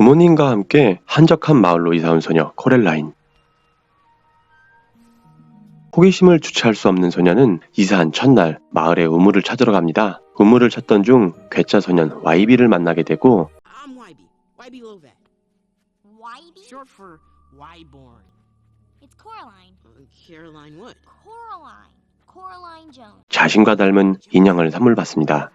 부모님과 함께 한적한 마을로 이사온 소녀 코렐라인. 호기심을 주체할 수 없는 소녀는 이사한 첫날 마을의 우물을 찾으러 갑니다. 우물을 찾던 중 괴짜 소년 와이비를 만나게 되고. Uh. 자신과 닮은 인형을 선물 받습니다.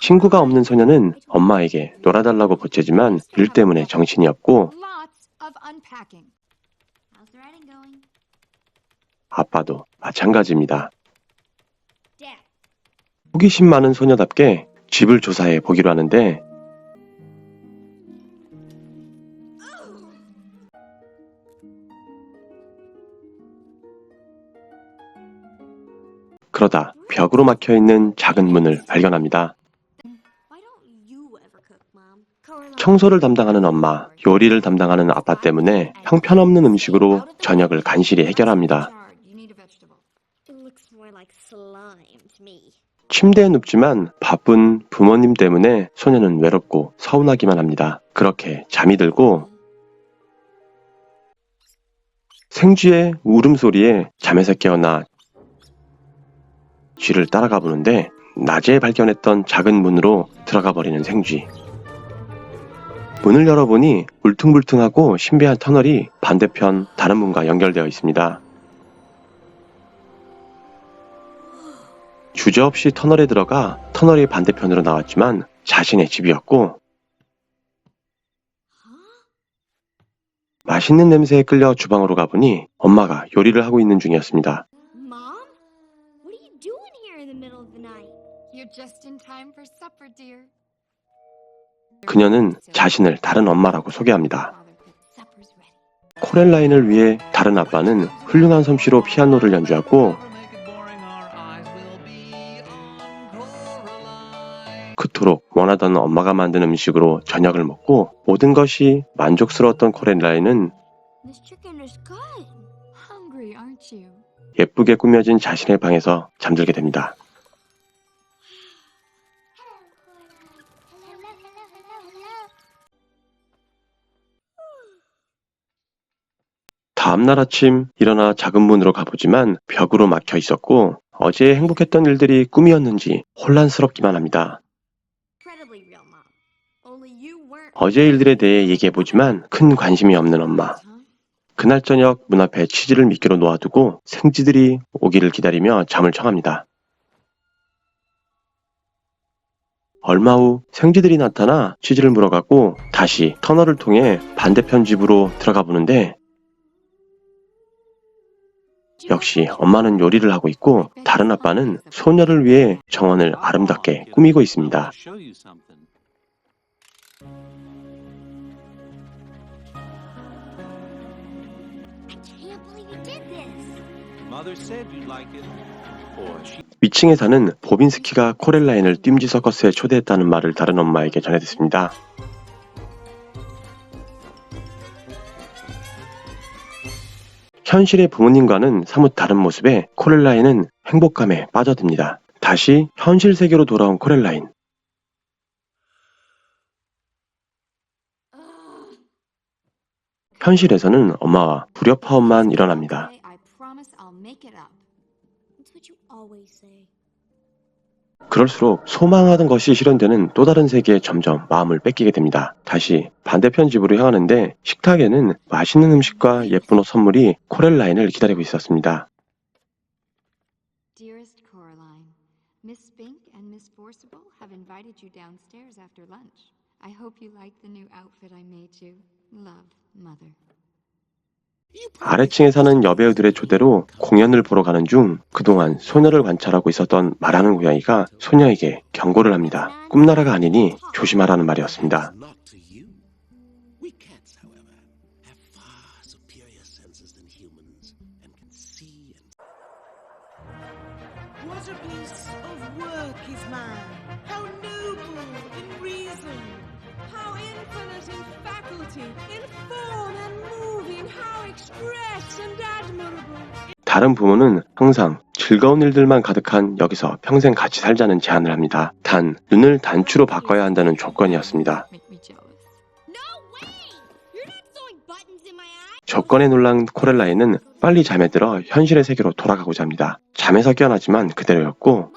친구가 없는 소녀는 엄마에게 놀아달라고 보채지만 일 때문에 정신이 없고? 아빠도 마찬가지입니다. 호기심 많은 소녀답게 집을 조사해 보기로 하는데 그러다 벽으로 막혀 있는 작은 문을 발견합니다. 청소를 담당하는 엄마, 요리를 담당하는 아빠 때문에 형편없는 음식으로 저녁을 간신히 해결합니다. 침대에 눕지만 바쁜 부모님 때문에 소녀는 외롭고 서운하기만 합니다. 그렇게 잠이 들고 생쥐의 울음소리에 잠에서 깨어나 쥐를 따라가 보는데 낮에 발견했던 작은 문으로 들어가 버리는 생쥐. 문을 열어보니 울퉁불퉁하고 신비한 터널이 반대편 다른 문과 연결되어 있습니다. 주저없이 터널에 들어가 터널이 반대편으로 나왔지만 자신의 집이었고 맛있는 냄새에 끌려 주방으로 가보니 엄마가 요리를 하고 있는 중이었습니다. 그녀는 자신을 다른 엄마라고 소개합니다. 코렐라인을 위해 다른 아빠는 훌륭한 솜씨로 피아노를 연주하고 그토록 원하던 엄마가 만든 음식으로 저녁을 먹고 모든 것이 만족스러웠던 코렐라인은? 예쁘게 꾸며진 자신의 방에서 잠들게 됩니다. 다음날 아침 일어나 작은 문으로 가보지만 벽으로 막혀 있었고 어제 행복했던 일들이 꿈이었는지 혼란스럽기만 합니다. 어제 일들에 대해 얘기해보지만 큰 관심이 없는 엄마. 그날 저녁 문 앞에 치즈를 미끼로 놓아두고 생쥐들이 오기를 기다리며 잠을 청합니다. 얼마 후 생쥐들이 나타나 치즈를 물어가고 다시 터널을 통해 반대편 집으로 들어가 보는데 역시 엄마는 요리를 하고 있고 다른 아빠는 소녀를 위해 정원을 아름답게 꾸미고 있습니다. 위층에 사는 보빈스키가 코렐라인을 뜀지 서커스에 초대했다는 말을 다른 엄마에게 전해 듣습니다. 현실의 부모님과는 사뭇 다른 모습에 코렐라인은 행복감에 빠져듭니다. 다시 현실 세계로 돌아온 코렐라인. 현실에서는 엄마와 불협화음만 일어납니다. 그럴수록 소망하던 것이 실현되는 또 다른 세계에 점점 마음을 뺏기게 됩니다. 다시 반대편 집으로 향하는데 식탁에는 맛있는 음식과 예쁜 옷 선물이 코렐라인을 기다리고 있었습니다. Dearest Coraline, Miss Spink and Miss Forcible have invited you downstairs after lunch. I hope you like the new outfit I made you. Love, Mother. 아래층에 사는 여배우들의 초대로 공연을 보러 가는 중 그동안 소녀를 관찰하고 있었던 말하는 고양이가 소녀에게 경고를 합니다. 꿈나라가 아니니 조심하라는 말이었습니다. 다른 부모는 항상 즐거운 일들만 가득한 여기서 평생 같이 살자는 제안을 합니다. 단 눈을 단추로 바꿔야 한다는 조건이었습니다. 조건에 놀란 코렐라인은 빨리 잠에 들어 현실의 세계로 돌아가고자 합니다. 잠에서 깨어나지만 그대로였고?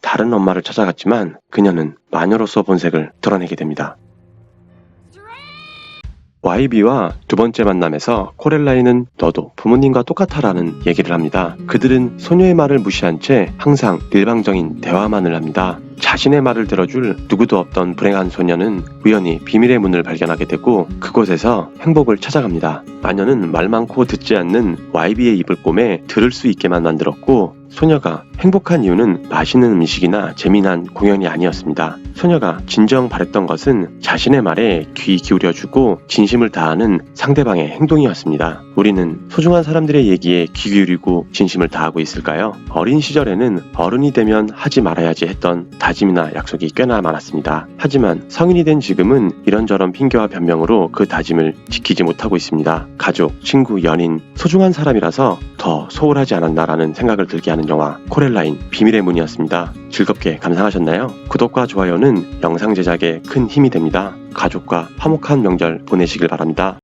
다른 엄마를 찾아갔지만 그녀는 마녀로서 본색을 드러내게 됩니다. YB와 두 번째 만남에서 코렐라인은 너도 부모님과 똑같아라는 얘기를 합니다. 그들은 소녀의 말을 무시한 채 항상 일방적인 대화만을 합니다. 자신의 말을 들어줄 누구도 없던 불행한 소녀는 우연히 비밀의 문을 발견하게 되고 그곳에서 행복을 찾아갑니다. 마녀는 말 많고 듣지 않는 YB의 입을 꿰매 들을 수 있게만 만들었고 소녀가 행복한 이유는 맛있는 음식이나 재미난 공연이 아니었습니다. 소녀가 진정 바랬던 것은 자신의 말에 귀 기울여주고 진심을 다하는 상대방의 행동이었습니다. 우리는 소중한 사람들의 얘기에 귀 기울이고 진심을 다하고 있을까요? 어린 시절에는 어른이 되면 하지 말아야지 했던 다짐이나 약속이 꽤나 많았습니다. 하지만 성인이 된 지금은 이런저런 핑계와 변명으로 그 다짐을 지키지 못하고 있습니다. 가족, 친구, 연인, 소중한 사람이라서 더 소홀하지 않았나라는 생각을 들게 하는 영화 코렐라인 비밀의 문이었습니다. 즐겁게 감상하셨나요? 구독과 좋아요는 영상 제작에 큰 힘이 됩니다. 가족과 화목한 명절 보내시길 바랍니다.